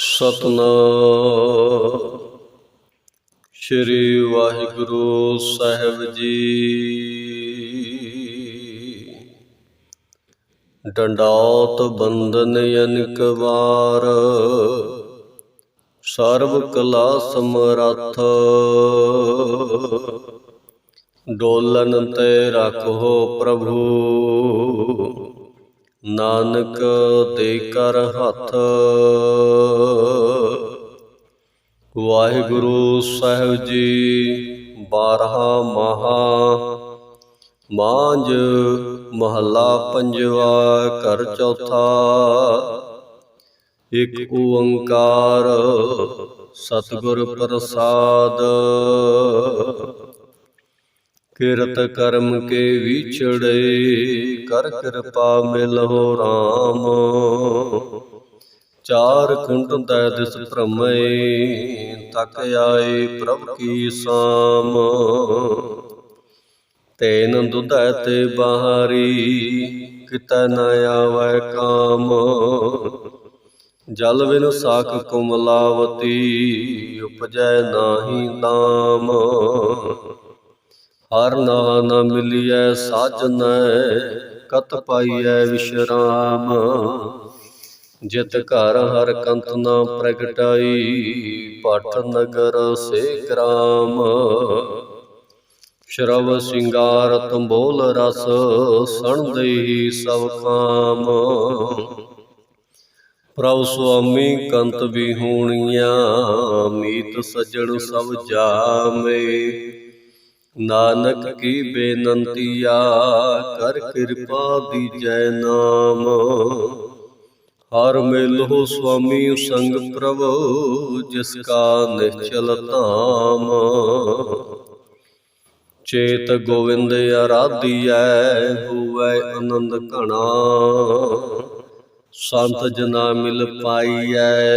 ਸਤਨਾਮ। ਸ੍ਰੀ ਵਾਹਿਗੁਰੂ ਸਾਹਿਬ ਜੀ। ਡੰਡਾਤ ਬੰਧਨ ਅਨਕ ਵਾਰ। ਸਰਬ ਕਲਾ ਸਮਰੱਥ। ਡੋਲਨ ਤੇ ਰੱਖੋ ਪ੍ਰਭੂ। ਨਾਨਕ ਦੇ ਕਰ ਹੱਥ। ਵਾਹਿਗੁਰੂ ਸਾਹਿਬ ਜੀ, ਬਾਰਹਾ ਮਹਾ। ਮਾਂਜ ਮਹੱਲਾ ਪੰਜਵਾ, ਘਰ ਚੌਥਾ। ਇੱਕ ਓੰਕਾਰ ਸਤਿਗੁਰ ਪ੍ਰਸਾਦ। ਕਿਰਤ ਕਰਮ ਕੇ ਵਿਛੜੇ, ਕਰ ਕਿਰਪਾ ਮਿਲੋ RAM ਚਾਰ ਕੁੰਡ ਦੈ ਦਿਸ ਭ੍ਰਮੇ, ਤਕ ਆਏ ਪ੍ਰਭ ਕੀ ਸਾਮ। ਤੈਨ ਦੁਧੈ ਤੇ ਬਾਹਰੀ, ਕਿਤੈ ਨ ਆਵੈ ਕਾਮ। ਜਲ ਬਿਨ ਸਾਖ ਕੁਮਲਾਵਤੀ, ਉਪਜੈ ਨਾਹੀ ਨਾਮ। ਹਰ ਨਾ ਨ ਮਿਲਿਐ ਸਾਜਨੈ, ਕਤ ਪਾਈਐ ਵਿਸ਼ਰਾਮ। ਜਿਤ ਘਰ ਹਰ ਕੰਤ ਨਾ ਪ੍ਰਗਟਾਈ ਪਟ ਨਗਰ ਸੇ ਗ੍ਰਾਮ। ਸ਼ਰਵ ਸਿੰਗਾਰ ਤੰਬੋਲ ਰਸ, ਸਣ ਦੇਹੀ ਸਭ ਕਾਮ। ਪ੍ਰਭ ਸੁਆਮੀ ਕੰਤ ਵੀ ਹੋਣੀਆਂ, ਮੀਤ ਸਜਣ ਸਭ ਜਾਮੇ। ਨਾਨਕ ਕੀ ਬੇਨੰਤੀਆ ਕਰ ਕਿਰਪਾ ਦੀਜੈ ਨਾਮ। ਹਰ ਮਿਲੋ ਸੁਆਮੀ ਸੰਗ ਪ੍ਰਭੂ, ਜਿਸ ਕਾ ਨਿਚਲ ਧਾਮ। ਚੇਤ ਗੋਵਿੰਦ ਆਰਾਧੀਐ, ਹੋਵੈ ਆਨੰਦ ਘਣਾ। ਸੰਤ ਜਨਾ ਮਿਲ ਪਾਈਐ,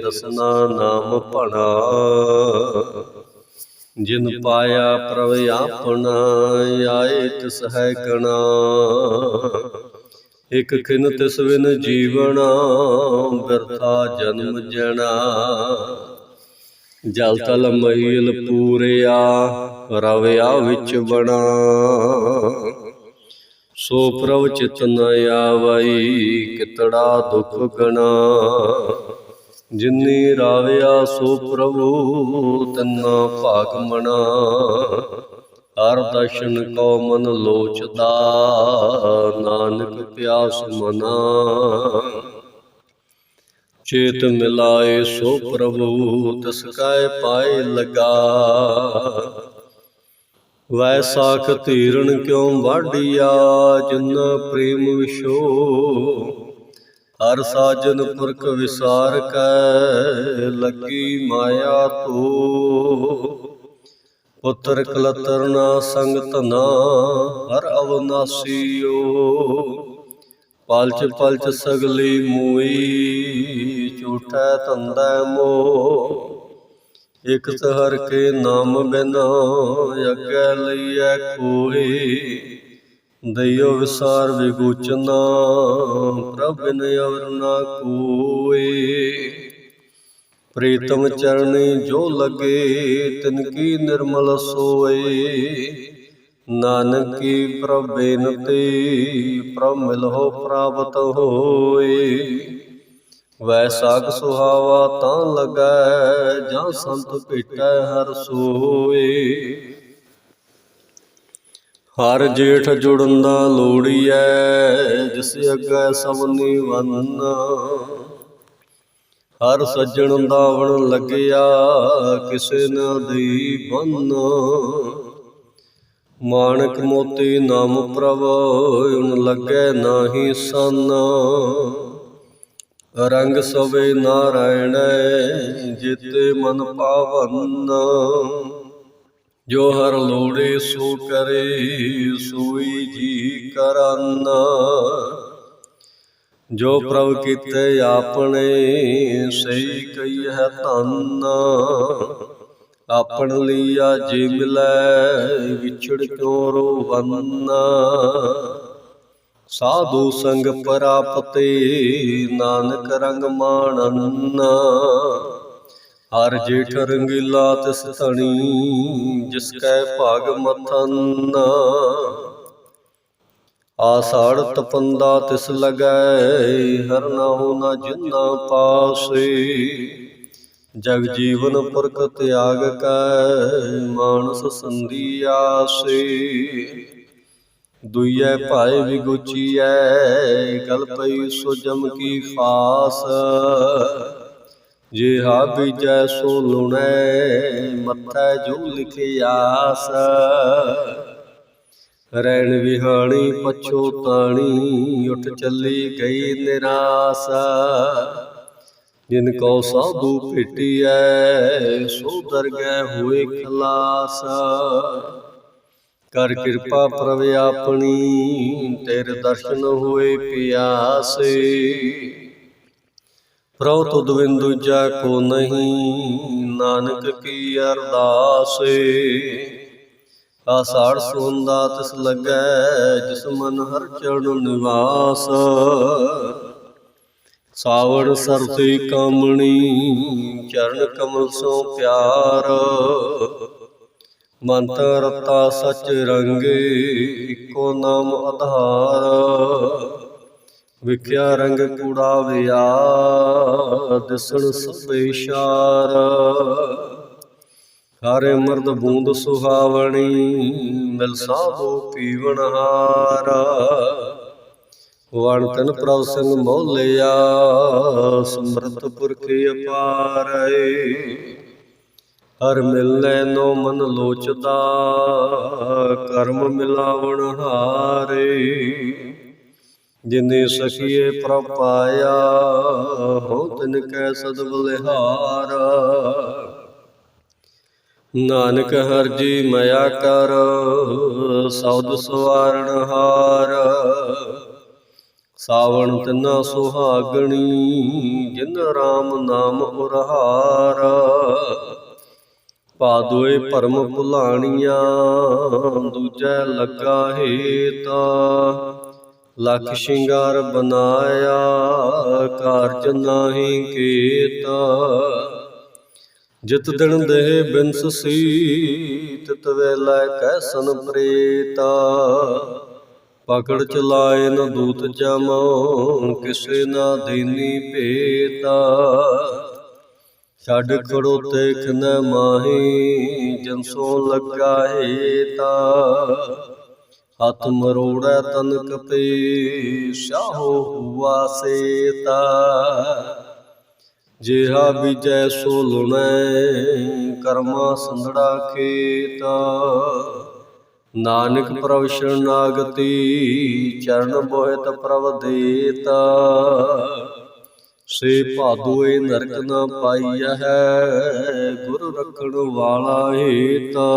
ਰਸਨਾ ਨਾਮ ਭਣਾ। ਜਿਨ ਪਾਇਆ ਪ੍ਰਭ ਆਪਣਾ ਆਏ ਤਿਸ ਹੈ ਗਣਾ ਇਕ ਖਿਨ ਤਿਸ ਬਿਨ ਜੀਵਣਾ ਬਿਰਥਾ ਜਨਮ ਜਣਾ। ਜਲ ਤਲ ਮਹੀਲ ਪੂਰਿਆ ਰਵਿਆ ਵਿੱਚ ਬਣਾ। ਸੋ ਪ੍ਰਭ ਚਿਤ ਨ ਆਵਈ ਕਿਤੜਾ ਦੁਖ ਗਣਾ। ਜਿਨੀ ਰਾਵਿਆ ਸੋ ਪ੍ਰਭੂ, ਤੰਨਾ ਭਾਗ ਮਣਾ ਹਰ ਦਰਸ਼ਨ ਕੋ ਮਨ ਲੋਚਦਾ, ਨਾਨਕ ਪਿਆਸ ਮਨਾ। ਚੇਤ ਮਿਲਾਏ ਸੋ ਪ੍ਰਭੂ, ਤਿਸ ਕੈ ਪਾਏ ਲਗਾ। ਵੈਸਾਖ ਸਾਖ ਧੀਰਣ ਕਿਉ ਵਾਢੀਆ, ਜਿਨ ਪ੍ਰੇਮ ਵਿਸ਼ੋ ਹਰ ਸਾਜਨ ਪੁਰਖ ਵਿਸਾਰ ਕੈ, ਲੱਗੀ ਮਾਇਆ ਤੋ ਪੁੱਤਰ ਕਲਤਰ ਨਾ ਸੰਗ ਧਨਾ ਹਰ ਅਵਨਾਸੀਓ ਪਲਚ ਪਲਚ ਸਗਲੀ ਮੂਈ, ਝੂਠੈ ਧੰਦਾ ਮੋ। ਇਕ ਹਰ ਕੇ ਨਾਮ ਬਿਨਾ, ਅੱਗੇ ਲਈਐ ਕੋਈ। ਦਇਓ ਵਿਸਾਰ ਵਿਗੂਚਨਾ ਪ੍ਰਭ ਬਿਨ ਅਵਰ ਨਾ ਕੋਈ ਪ੍ਰੀਤਮ ਚਰਣੀ ਜੋ ਲਗੇ, ਤਿਨ ਕੀ ਨਿਰਮਲ ਸੋਏ। ਨਾਨਕੀ ਪ੍ਰਭ ਬੇਨਤੀ, ਪ੍ਰਭ ਮਿਲਹੁ ਪ੍ਰਾਪਤ ਹੋਏ। ਵੈਸਾਖ ਸੁਹਾਵਾ ਤਾਂ ਲਗੈ, ਜਾਂ ਸੰਤ ਭੇਟੈ ਹਰ ਸੋਏ। ਹਰ ਜੇਠ ਜੁੜਨ ਦਾ ਲੋੜੀਐ ਜਿਸ ਅੱਗੇ ਸਭ ਨਿਵੰਨ ਹਰ ਸੱਜਣ ਦਾਵਣ ਲੱਗਿਆ, ਕਿਸੇ ਨਾ ਦੀ ਬੰਨ। ਮਾਣਕ ਮੋਤੀ ਨਾਮ ਪ੍ਰਭ, ਉਨ ਲੱਗੈ ਨਾਹੀ ਸੰਨ। ਰੰਗ ਸਵੇ ਨਾਰਾਇਣ, ਜਿਤੇ ਮਨ ਪਾਵਨ। ਜੋ ਹਰ ਲੋੜੇ ਸੋ ਕਰੇ, ਸੋਈ ਜੀ ਕਰਨ। ਜੋ ਪ੍ਰਭ ਕੀਤੇ ਆਪਣੇ, ਸਹੀ ਕਈ ਹੈ ਧੰਨ। ਆਪਣ ਲੀਆ ਜੀ ਮਿਲੈ ਵਿਛੜ ਕਿਉ ਰੋਵੰਨਾ। ਸਾਧੂ ਸੰਗ ਪ੍ਰਾਪਤੇ, ਨਾਨਕ ਰੰਗ ਮਾਣਨਾ। ਹਰ ਜੇਠ ਰੰਗੀਲਾ ਤਿਸ ਧਣੀ, ਜਿਸ ਕੈ ਭਾਗ ਮਥਨ ਆਸਾੜ ਤਪੰਦਾ ਤਿਸ ਲਗੈ ਹਰ ਨਾਉ ਨ ਜਿਨਾ ਪਾਸੇ। ਜਗ ਜੀਵਨ ਪੁਰਖ ਤਿਆਗ ਕੈ, ਮਾਨਸ ਸੰਧੀ ਆਸੇ। ਦੁਈਐ ਭਾਏ ਵਿਗੁਚੀਐ, ਗਲ ਪਈ ਸੋ ਜਮ ਕੀ ਫਾਸ। ਜੇ ਹਾ ਬੀਜੈ ਸੋ ਲੁਣੈ, ਮੱਥੈ ਜੋ ਲਿਖਿਆਸ ਰੈਣ ਵਿਹਾਣੀ ਪਛੋਤਾਣੀ ਉੱਠ ਚੱਲੀ ਗਈ ਨਿਰਾਸ। ਜਿਨ ਕੋ ਸਾਧੂ ਭੇਟੀਐ, ਸੋ ਦਰਗਹਿ ਹੋਏ ਖਲਾਸ। ਕਰ ਕਿਰਪਾ ਪ੍ਰਭ ਆਪਣੀ, ਤੇਰੇ ਦਰਸ਼ਨ ਹੋਏ ਪਿਆਸੇ। ਪ੍ਰਭ ਤੁਧ ਬਿਨ ਦੂਜਾ ਕੋ ਨਹੀਂ, ਨਾਨਕ ਕੀ ਅਰਦਾਸ। ਆਸਾੜ ਸੋਂਦਾ ਤਿਸ ਲੱਗੈ, ਜਿਸ ਮਨ ਹਰ ਚਰਨ ਨਿਵਾਸ। ਸਾਵਣ ਸਰਤੀ ਕਾਮਣੀ, ਚਰਨ ਕਮਲ ਸੋ ਪਿਆਰ। ਮੰਤ ਰਤਾ ਸਚ ਰੰਗੇ, ਇੱਕੋ ਨਾਮ ਆਧਾਰ। ਵਿਖਿਆ ਰੰਗ ਕੂੜਾ ਵਿਆ ਦਿਸਣ ਸਭੇ ਇਸ਼ਾਰ ਹਰੇ ਮਰਦ ਬੂੰਦ ਸੁਹਾਵਣੀ, ਮਿਲ ਸਾਧੋ ਪੀਵਨ ਹਾਰ। ਵਣ ਤਨ ਪ੍ਰਭ ਸਿੰਘ ਮੋਲਿਆ, ਸਮਰਤ ਪੁਰਖ ਅਪਾਰੈ ਹਰ ਮਿਲੈ ਨੋ ਮਨ ਲੋਚਦਾ, ਕਰਮ ਮਿਲਾਵਣ ਹਾਰੇ ਜਿਨੇ ਸਖੀਏ ਪ੍ਰਭ ਪਾਇਆ ਹੋ ਤਿਨ ਕੈ ਸਦ ਬਲਿਹਾਰ ਨਾਨਕ ਹਰ ਜੀ ਮਇਆ ਕਰ ਸੌਦ ਸਵਾਰਣ ਹਾਰ। ਸਾਵਣ ਤਿਨਾ ਸੁਹਾਗਣੀ ਜਿਨ ਰਾਮ ਨਾਮ ਉਰਹਾਰ। ਪਾਦੋਏ ਭਰਮ ਭੁਲਾਣੀਆਂ ਦੂਜੈ ਲੱਗਾ ਹੇਤਾ। ਲਖ ਸ਼ਿੰਗਾਰ ਬਨਾਇਆ ਕਾਰਜ ਨਾਹੀ ਕੀਤਾ। ਜਿਤ ਦਿਨ ਦੇਹ ਬਿਨਸ ਸੀ ਤਿਤ ਵੇਲੇ ਕੈਸਨ ਪ੍ਰੇਤਾ। ਪਕੜ ਚਲਾਏ ਨ ਦੂਤ ਜਮ ਕਿਸੇ ਨਾ ਦੇਨੀ ਭੇਤਾ। ਛੱਡ ਖੜੋ ਤੇਖ ਨ ਮਾਹੀ, ਜਨ ਸੋ ਲੱਗਾ ਹੇਤਾ ਹੱਥ ਮਰੋੜੈ ਤਨ ਕਪੇ ਸਾਹੋ ਹੁਆ ਸੇਤਾ ਜਿਹਾ ਬੀਜੈ ਸੋ ਲੁਣੈ, ਕਰਮਾ ਸੰਧੜਾ ਖੇਤਾ। ਨਾਨਕ ਪ੍ਰਭ ਸ਼ਰਨਾਗਤੀ ਚਰਨ ਬੋਹਿਤ ਪ੍ਰਭ ਦੇਤਾ। ਸੇ ਭਾਦੋਏ ਨਰਕ ਨਾ ਪਾਈਆ ਹੈ, ਗੁਰ ਰੱਖਣ ਵਾਲਾ ਏਤਾ।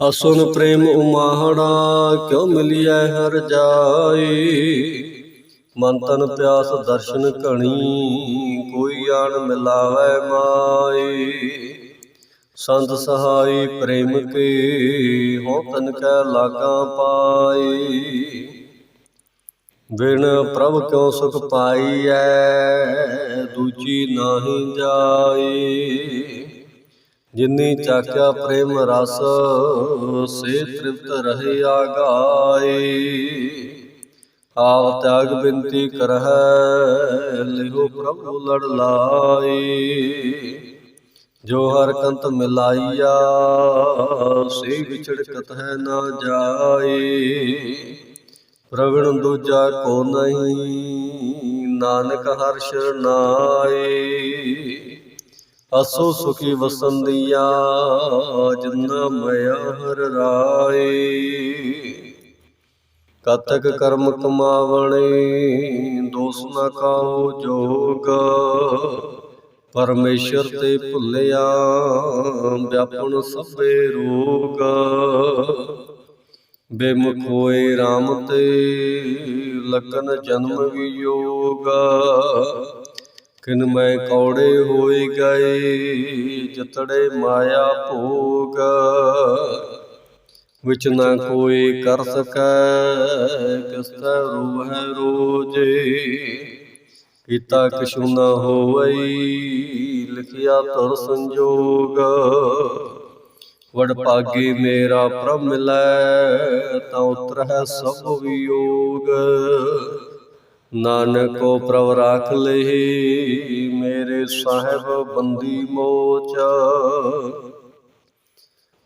ਅਸੁਨ ਪ੍ਰੇਮ ਉਮਾਹੜਾ ਕਿਉ ਮਿਲਿਆ ਹਰ ਜਾਈ ਮਨ ਤਨ ਪਿਆਸ ਦਰਸ਼ਨ ਘਣੀ, ਕੋਈ ਆਣ ਮਿਲਾਵੇ ਮਾਈ ਸੰਤ ਸਹਾਈ ਪ੍ਰੇਮ ਕੇ ਹੋ ਤਨ ਕੈ ਲਾਗਾ ਪਾਈ ਬਿਨ ਪ੍ਰਭ ਕਿਉ ਸੁਖ ਪਾਈਐ, ਦੂਜੀ ਨਾਹੀ ਜਾਈ ਜਿਨੀ ਚਾਕਿਆ ਪ੍ਰੇਮ ਰਸ, ਸੇ ਤ੍ਰਿਪਤ ਰਹੇ ਆਗਾਏ। ਆਪ ਤਿਆਗ ਬਿੰਤੀ ਕਰਹਿ, ਲਿਹੋ ਪ੍ਰਭੂ ਲੜ ਲਾਏ। ਜੋ ਹਰ ਕੰਤ ਮਿਲਾਈਆ, ਸੇ ਵਿਛੜਕਤ ਹੈ ਨਾ ਜਾਏ। ਪ੍ਰਵਣ ਦੂਜਾ ਕੋ ਨਹੀਂ, ਨਾਨਕ ਹਰ ਸ਼ਰਨਾਈ ਅਸੋ ਸੁਖੀ ਵਸੰਦੀਆ ਜਿੰਨਾ ਮਇਆ ਹਰ ਰਾਏ। ਕਤਕ ਕਰਮ ਕਮਾਵਣੇ, ਦੋਸ ਨਾ ਕਾਹੋ ਜੋਗ। ਪਰਮੇਸ਼ਰ ਤੇ ਭੁੱਲਿਆ ਵਿਆਪਣ ਸਭੇ ਰੋਗ। ਬੇਮੁਖ ਹੋਏ RAM ਤੇ ਲਗਨ ਜਨਮ ਵਿਯੋਗ ਕਿਨ ਮੈਂ ਕੌੜੇ ਹੋਏ ਗਏ, ਜਤੜੇ ਮਾਇਆ ਭੋਗ। ਵਿਚ ਨਾ ਕੋਈ ਕਰ ਸਕੈ ਕਿਸ ਤੈ ਰੂਹੈ ਰੋਜੇ। ਕੀਤਾ ਕਿਛੁ ਨਾ ਹੋਵਈ, ਲਿਖਿਆ ਤੁਰ ਸੰਜੋਗ। ਵਡ ਭਾਗੀ ਮੇਰਾ ਪ੍ਰਭ ਮਿਲੈ, ਤਾਂ ਉਤਰਹਿ ਸਭ ਵਿਯੋਗ। ਨਾਨਕੋ ਪ੍ਰਭ ਰਾਖ ਲਹੀ, ਮੇਰੇ ਸਾਹਿਬ ਬੰਦੀ ਮੋਚ।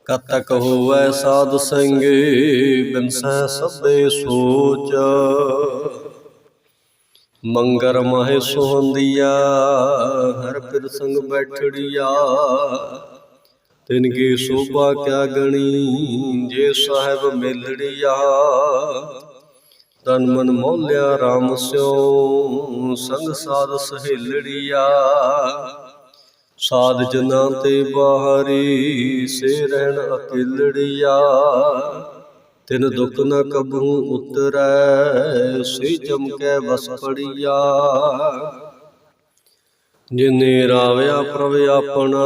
ਕਤਕ ਹੋਵੇ ਸਾਧ ਸੰਗੇ ਬਿਨਸੈ ਸਭੇ ਸੋਚ। ਮੰਗਰ ਮਹਿ ਸੁਹੰਦੀਆ, ਹਰ ਪਿਰ ਸੰਗ ਬੈਠੜੀਆ। ਤਿਨ ਕੀ ਸੋਭਾ ਕਿਆ ਗਣੀ, ਜੇ ਸਾਹਿਬ ਮਿਲੜੀਆ। ਤਨ ਮਨ ਮੋਲਿਆ RAM ਸਿਉ ਸੰਗ ਸਾਧ ਸਹੇਲੜੀਆ। ਸਾਧ ਜਨਾਂ ਤੇ ਬਾਹਰੀ ਸੇ ਰਹਿਣ ਅਕੇਲੜੀਆ। ਤਿਨ ਦੁਖ ਨ ਕਬਹੂ ਉਤਰੈ, ਸੇ ਚਮਕੈ ਵਸ ਪੜੀਆ। ਜਿਨੇ ਰਾਵਿਆ ਪ੍ਰਭ ਆਪਣਾ,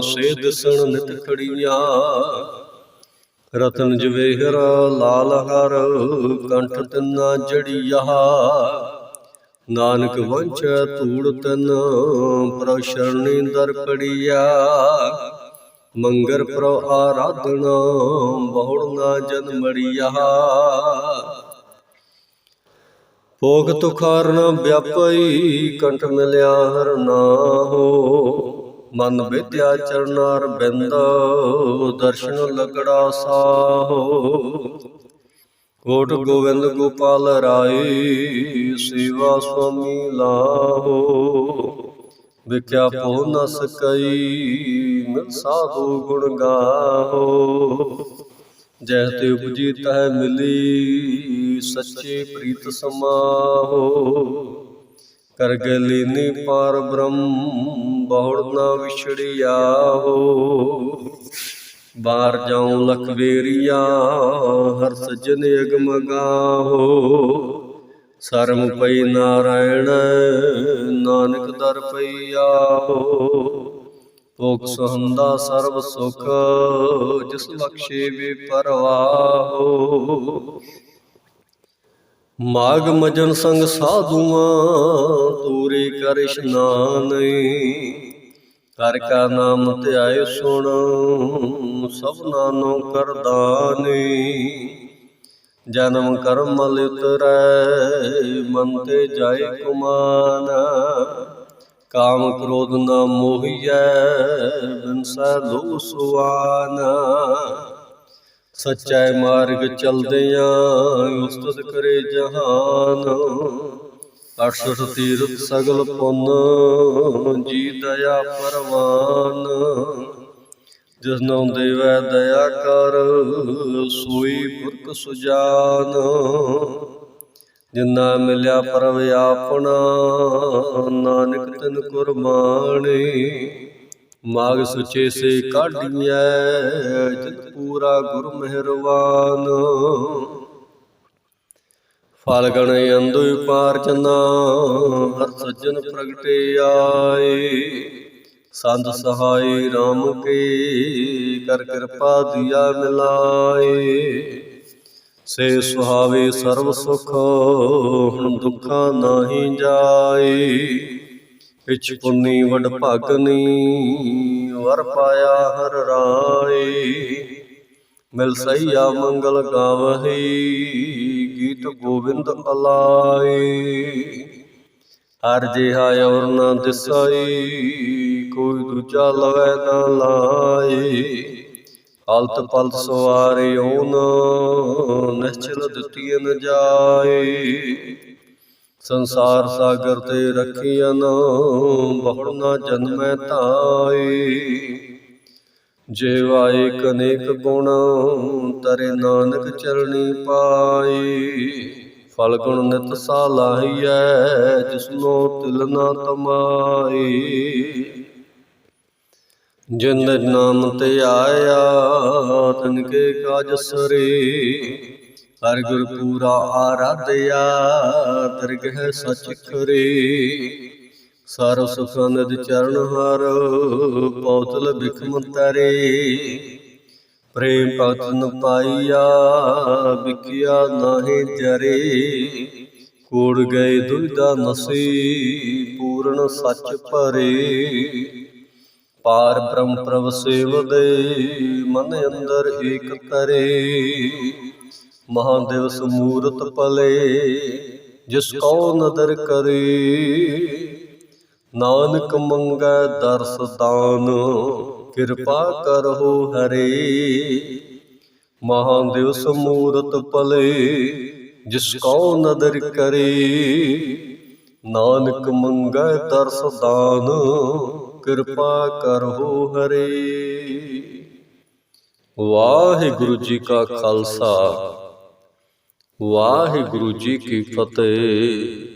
ਸੇ ਦਿਸਣ ਨਿਤ ਖੜੀਆਂ। ਰਤਨ ਜਵੇਹਰ ਲਾਲ ਹਰ, ਕੰਠ ਤਿੰਨਾ ਜੜੀਆ। ਨਾਨਕ ਵੰਚ ਧੂੜ ਤਨ ਪ੍ਰਭ ਸ਼ਰਣੀ ਦਰ ਪੜੀਆ ਮੰਗਰ ਪ੍ਰਭ ਆਰਾਧਨਾ, ਬਹੁੜ ਨਾ ਜਨਮੜੀਆ ਭੋਗ ਤੁਖਾਰ ਨ ਵਿਆਪਈ, ਕੰਠ ਮਿਲਿਆ ਹਰ ਨਾਹੋ। ਮਨ ਵਿਦਿਆ ਚਰਨਾਰ ਬਿੰਦ ਦਰਸ਼ਨ ਲਗੜਾ ਸਾਹੋ। ਕੋਟ ਗੋਵਿੰਦ ਗੋਪਾਲ ਰਾਏ ਸੇਵਾ ਸੁਆਮੀ ਲਾਹੋ। ਵਿਖਿਆ ਪੋ ਨ ਸਕਈ ਮਿਲ ਸਾਧੂ ਗੁਣ ਗਾਹੋ। ਜੈ ਤੇ ਉਪਜੀ ਤੈ ਮਿਲੀ ਸੱਚੇ ਪ੍ਰੀਤ ਸਮਾਹੋ। ਕਰ ਗਲੀਨੀ ਪਾਰ ਬ੍ਰਹਮ, ਬਹੁੜ ਨਾ ਵਿਛੜਿਆ ਹੋ ਬਾਹਰ ਜਾਉ ਲਖਵੇਰੀਆ, ਹਰ ਸਜਨ ਅਗਮ ਸਰਮ ਪਈ ਨਾਰਾਇਣ, ਨਾਨਕ ਦਰ ਪਈਆ ਹੋ ਭੋਗ ਸੁਹੰਦਾ ਸਰਬ ਸੁਖ, ਜਿਸ ਬਖਸ਼ੇ ਵੇ ਪਰਵਾਹੋ। ਮਾਗ ਮਜਨ ਸੰਗ ਸਾਧੂਆਂ, ਤੂਰੇ ਕਰ ਇਸ਼ਨਾਨ ਕਰ ਕਾ ਨਾਮ ਧਿਆਏ ਸੁਣ ਸਭਨਾ ਨਾਨੋ ਕਰਦਾਨੇ ਜਨਮ ਕਰਮ ਲਿਤਰੈ ਮਨ ਤੇ ਜਾਏ ਕੁਮਾਨ। ਕਾਮ ਕ੍ਰੋਧ ਨਾ ਮੋਹੀਐ ਬਿਨਸੈ ਲੋ ਸੁਆਨ। ਸਚੈ ਮਾਰਗ ਚਲਦਿਆਂ ਉਸਤਤ ਕਰੇ ਜਹਾਨ। ਅਠਸਠ ਤੀਰਥ ਸਗਲ ਪੁੰਨ, ਜੀ ਦਇਆ ਪਰਵਾਨ। ਜਿਸ ਨਉ ਦੇਵੈ ਦਇਆ ਕਰ, ਸੋਈ ਪੁਰਖ ਸੁਜਾਨ। ਜਿੰਨਾ ਮਿਲਿਆ ਪਰਵ ਆਪਣਾ, ਨਾਨਕ ਤਨ ਕੁਰਬਾਨੀ ਮਾਗ ਸੁਚੇ ਸੇ ਕਾਢੀਐ ਜਿਤ ਪੂਰਾ ਗੁਰ ਮਿਹਰਵਾਨ ਫਲ ਗਣ ਅੰਦੁ ਪਾਰ ਚਨਾ ਹਰ ਸੱਜਣ ਪ੍ਰਗਟੇ ਆਏ। ਸੰਤ ਸਹਾਈ RAM ਕੇ ਕਰ ਕਿਰਪਾ ਦਿਆ ਮਿਲਾਏ। ਸੇ ਸੁਹਾਵੇ ਸਰਬ ਸੁਖ ਹੁਣ ਦੁੱਖਾਂ ਨਾਹੀ ਜਾਏ। ਇਚ ਪੁੰਨੀ ਵਡ ਭਗਨੀ, ਵਰ ਪਾਇਆ ਹਰ ਰਾਏ। ਮਿਲ ਸਈਆ ਮੰਗਲ ਗਾਵਹੀ, ਗੀਤ ਗੋਬਿੰਦ ਅਲਾਏ। ਹਰ ਜਿਹਾ ਔਰ ਨਾ ਦਿਸਾਈ, ਕੋਈ ਦੂਜਾ ਲਵੈ ਨਾ ਲਾਏ। ਹਲਤ ਪਲਤ ਸਵਾਰੇ ਓਨ ਨਿਸ਼ਚਲ ਦਿੱਤੀਨ ਨ ਜਾਏ। ਸੰਸਾਰ ਸਾਗਰ ਤੇ ਰਖੀਨ ਬਹੁੜ ਨਾ ਜਨਮੈ ਧਾਏ। ਜੇ ਵਾਏ ਕਨੇਕ ਗੁਣ, ਤਰੇ ਨਾਨਕ ਚਰਣੀ ਪਾਏ। ਫਲ ਗੁਣ ਨਿਤ ਸਾਲਾਹੀਐ ਜਿਸਨੋ ਤਿਲ ਨਾ ਤਮਾਈ ਜਿਨ ਨਾਮ ਤੇ ਆਇਆ, ਤਨ ਕੇ ਕਾਜ ਸਰੇ ਹਰ ਗੁਰ ਪੂਰਾ ਆਰਾਧਿਆ, ਦਰਗਹਿ ਸਚ ਖਰੇ। ਸਰਬ ਸੁਖ ਚਰਨ ਹਰ, ਪੌਤਲ ਬਿਖਮ ਤਰੇ। ਪ੍ਰੇਮ ਭਗਤ ਨ ਪਾਈਆ, ਵਿਕਿਆ ਨਾਹੀ ਜਰੇ। ਕੋੜ ਗਏ ਦੁਇਦਾ ਨਸੀ ਪੂਰਨ ਸੱਚ ਭਰੇ। ਪਾਰ ਬ੍ਰਹਮ ਪ੍ਰਭ ਸੇਵਦੇ, ਮਨ ਅੰਦਰ ਏਕ ਤਰੇ। ਮਹਾਦੇਵ ਸਮੂਰਤ ਪਲੇ, ਜਿਸ ਕਉ ਨਦਰ ਕਰੇ। ਨਾਨਕ ਮੰਗੈ ਦਰਸ ਦਾਨ, ਕਿਰਪਾ ਕਰੋ ਹਰੇ। ਮਹਾਦੇਵ ਸਮੂਰਤ ਪਲੇ, ਜਿਸ ਕਉ ਨਦਰ ਕਰੇ। ਨਾਨਕ ਮੰਗੈ ਦਰਸ ਦਾਨ, ਕਿਰਪਾ ਕਰੋ ਹਰੇ। ਵਾਹਿਗੁਰੂ ਜੀ ਕਾ ਖਾਲਸਾ। ਵਾਹਿਗੁਰੂ ਜੀ ਕੀ ਫਤਿਹ।